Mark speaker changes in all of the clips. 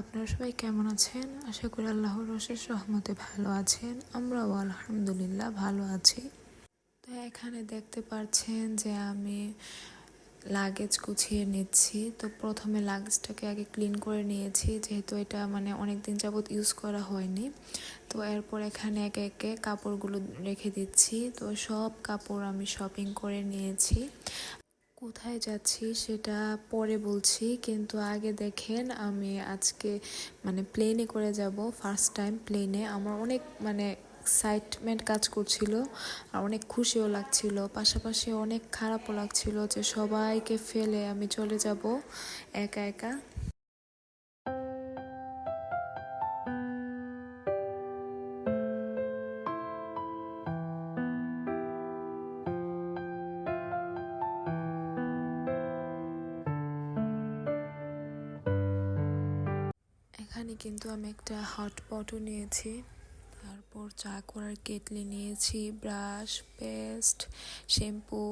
Speaker 1: আপনারা সবাই কেমন আছেন? আশা করি আল্লাহর অশেষ সহমতে ভালো আছেন। আমরাও আলহামদুলিল্লাহ ভালো আছি। তো এখানে দেখতে পাচ্ছেন যে আমি লাগেজ গুছিয়ে নিচ্ছি। তো প্রথমে লাগেজটাকে আগে ক্লিন করে নিয়েছি। যেহেতু এটা মানে অনেক দিন যাবৎ ইউজ করা হয়নি। তো এরপর এখানে একে একে কাপড়গুলো রেখে দিচ্ছি। তো সব কাপড় আমি শপিং করে নিয়েছি। কোথায় যাচ্ছি সেটা পরে বলছি, কিন্তু আগে দেখেন আমি আজকে মানে প্লেনে করে যাব ফার্স্ট টাইম প্লেনে আমার অনেক মানে এক্সাইটমেন্ট কাজ করছিল, আর অনেক খুশিও লাগছিল। পাশাপাশি অনেক খারাপও লাগছিল যে সবাইকে ফেলে আমি চলে যাব, একা একা। এখানে কিন্তু আমি একটা হট পটও নিয়েছি। তারপর চা করার কেটলি নিয়েছি brush paste shampoo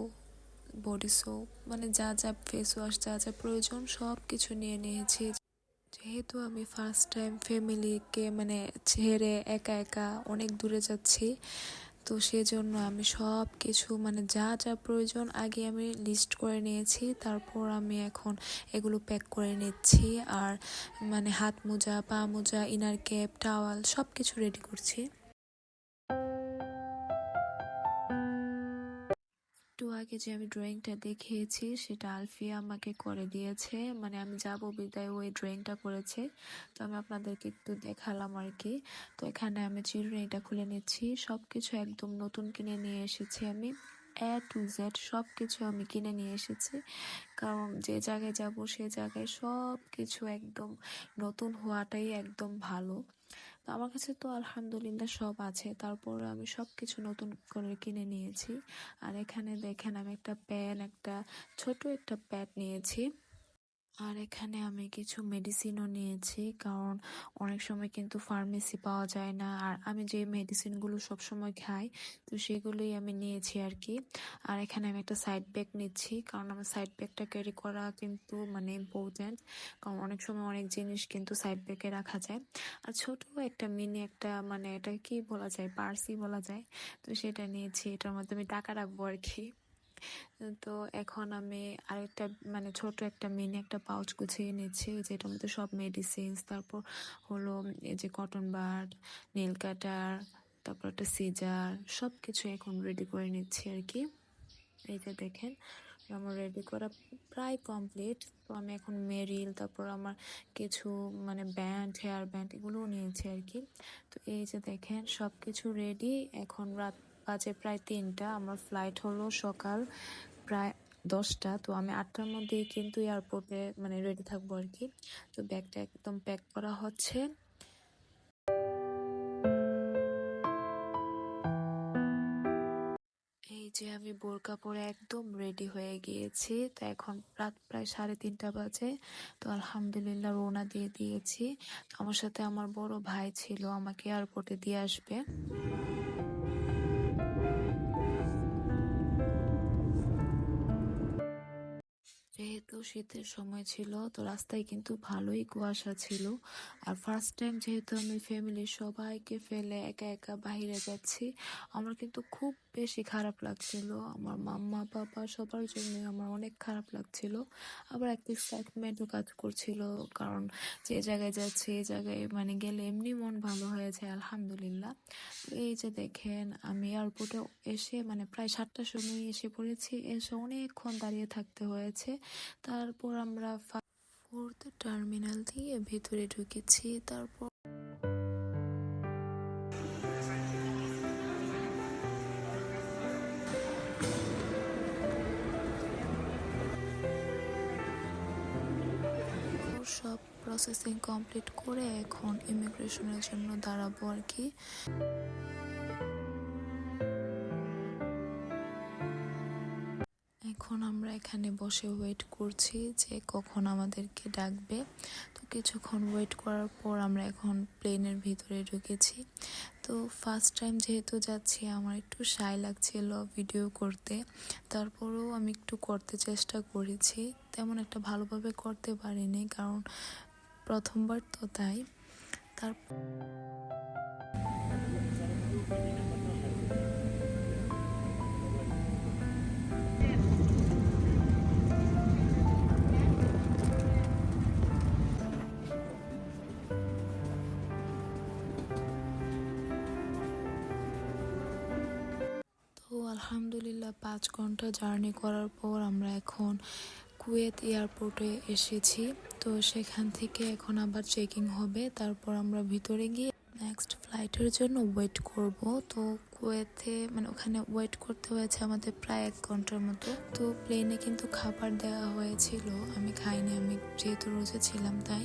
Speaker 1: body soap মানে যা যা ফেস ওয়াশ যা যা প্রয়োজন সব কিছু নিয়ে নিয়েছি। যেহেতু আমি ফার্স্ট টাইম ফ্যামিলিকে মানে ছেড়ে একা একা অনেক দূরে যাচ্ছি তো সেজন্য আমি সব কিছু মানে যা যা প্রয়োজন আগে আমি লিস্ট করে নিয়েছি। তারপর আমি এখন এগুলো প্যাক করে নিচ্ছি আর মানে হাত মোজা, পা মোজা ইনার ক্যাপ টাওয়াল সব কিছু রেডি করছি। আগে যে আমি ড্রয়িংটা দেখিয়েছি, সেটা আলফিয়া আমাকে করে দিয়েছে। মানে আমি যাব বিদায় ওই ড্রয়িংটা করেছে। তো আমি আপনাদেরকে একটু দেখালাম আর কি। তো এখানে আমি চিরুনিটা খুলে নিচ্ছি সব কিছু একদম নতুন কিনে নিয়ে এসেছি আমি। এ টু জেড সব কিছু আমি কিনে নিয়ে এসেছি। কারণ যে জায়গায় যাব সে জায়গায় সব কিছু একদম নতুন হওয়াটাই একদম ভালো। তো আমার কাছে তো আলহামদুলিল্লাহ সব আছে। তারপর আমি সব কিছু নতুন করে কিনে নিয়েছি। আর এখানে দেখেন আমি একটা প্যান, একটা ছোট একটা প্যাড নিয়েছি। আর এখানে আমি কিছু মেডিসিনও নিয়েছি, কারণ অনেক সময় কিন্তু ফার্মেসি পাওয়া যায় না। আর আমি যে মেডিসিনগুলো সবসময় খাই, তো সেগুলোই আমি নিয়েছি আর কি। আর এখানে আমি একটা সাইড ব্যাগ নিচ্ছি, কারণ আমার সাইড ব্যাগটা ক্যারি করা কিন্তু মানে ইম্পর্ট্যান্ট কারণ অনেক সময় অনেক জিনিস কিন্তু সাইড ব্যাগে রাখা যায়। আর ছোট একটা মিনি একটা মানে এটা কি বলা যায়, পার্সি বলা যায়, তো সেটা নিয়েছি, এটার মধ্যে আমি টাকা রাখব আর কি। তো এখন আমি আরেকটা মানে ছোট একটা মিনি একটা পাউচ গুছিয়ে নিচ্ছি। যেটার মধ্যে সব মেডিসিনস তারপর হলো এই যে কটন বাড নীল কাটার তারপর একটা সিজার সব কিছু এখন রেডি করে নিচ্ছি আর কি। এই যে দেখেন, আমার রেডি করা প্রায় কমপ্লিট তো আমি এখন মেরিল, তারপর আমার কিছু মানে ব্যান্ড হেয়ার ব্যান্ড এগুলোও নিয়েছি আর কি। তো এই যে দেখেন সব কিছু রেডি এখন রাত বাজে প্রায় তিনটা। আমার ফ্লাইট হলো সকাল প্রায় দশটা। তো আমি আটটার মধ্যেই কিন্তু এয়ারপোর্টে মানে রেডি থাকব আর কি। তো ব্যাগটা একদম প্যাক করা হচ্ছে। এই যে আমি বোরকা পরে একদম রেডি হয়ে গিয়েছি। তো এখন রাত প্রায় সাড়ে তিনটা বাজে। তো আলহামদুলিল্লাহ রওনা দিয়ে দিয়েছি। আমার সাথে আমার বড় ভাই ছিল, আমাকে এয়ারপোর্টে দিয়ে আসবে। শীতের সময় ছিল, তো রাস্তায় কিন্তু ভালোই কুয়াশা ছিল। আর ফার্স্ট টাইম যেহেতু আমি ফ্যামিলির সবাইকে ফেলে একা একা বাইরে যাচ্ছি, আমার কিন্তু খুব বেশি খারাপ লাগছিল। আমার মাম্মা, বাবা সবার জন্য আমার অনেক খারাপ লাগছিল। আবার একটা এক্সাইটমেন্টও কাজ করছিল, কারণ যে জায়গায় যাচ্ছি এই জায়গায় মানে গেলে এমনি মন ভালো হয়েছে আলহামদুলিল্লাহ। এই যে দেখেন, আমি এয়ারপোর্টে এসে মানে প্রায় সাতটার সময় এসে পড়েছি, এসে অনেকক্ষণ দাঁড়িয়ে থাকতে হয়েছে। তারপর আমরা ফোর্থ টার্মিনাল দিয়ে ভেতরে ঢুকেছি, তারপর সব প্রসেসিং কমপ্লিট করে এখন ইমিগ্রেশনের জন্য দাঁড়াবো আর কি। এখন আমরা এখানে বসে ওয়েট করছি যে কখন আমাদেরকে ডাকবে। তো কিছুক্ষণ ওয়েট করার পর আমরা এখন প্লেনের ভিতরে ঢুকেছি। তো ফার্স্ট টাইম যেহেতু যাচ্ছি, আমার একটু সাই লাগছিল ভিডিও করতে। তারপরেও আমি একটু করতে চেষ্টা করেছি। তেমন একটা ভালোভাবে করতে পারিনি, কারণ প্রথমবার তো তাই। তারপর আলহামদুলিল্লাহ, পাঁচ ঘণ্টা জার্নি করার পর আমরা এখন কুয়েত এয়ারপোর্টে এসেছি। তো সেখান থেকে এখন আবার চেকিং হবে, তারপর আমরা ভিতরে গিয়ে নেক্সট ফ্লাইটের জন্য ওয়েট করব। তো কুয়েতে মানে ওখানে ওয়েট করতে হয়েছে আমাদের প্রায় এক ঘণ্টার মতো। তো প্লেনে কিন্তু খাবার দেওয়া হয়েছিল, আমি খাইনি, আমি যেহেতু রোজে ছিলাম তাই।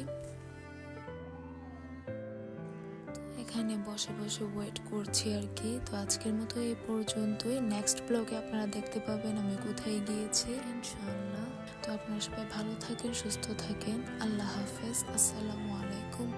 Speaker 1: এখানে বসে বসে ওয়েট করছি আর কি তো আজকের মতো এই পর্যন্তই। নেক্সট ব্লগে আপনারা দেখতে পাবেন আমি কোথায় গিয়েছি ইনশাল্লাহ তো আপনারা সবাই ভালো থাকেন, সুস্থ থাকেন। আল্লাহ হাফেজ। আসসালামু আলাইকুম।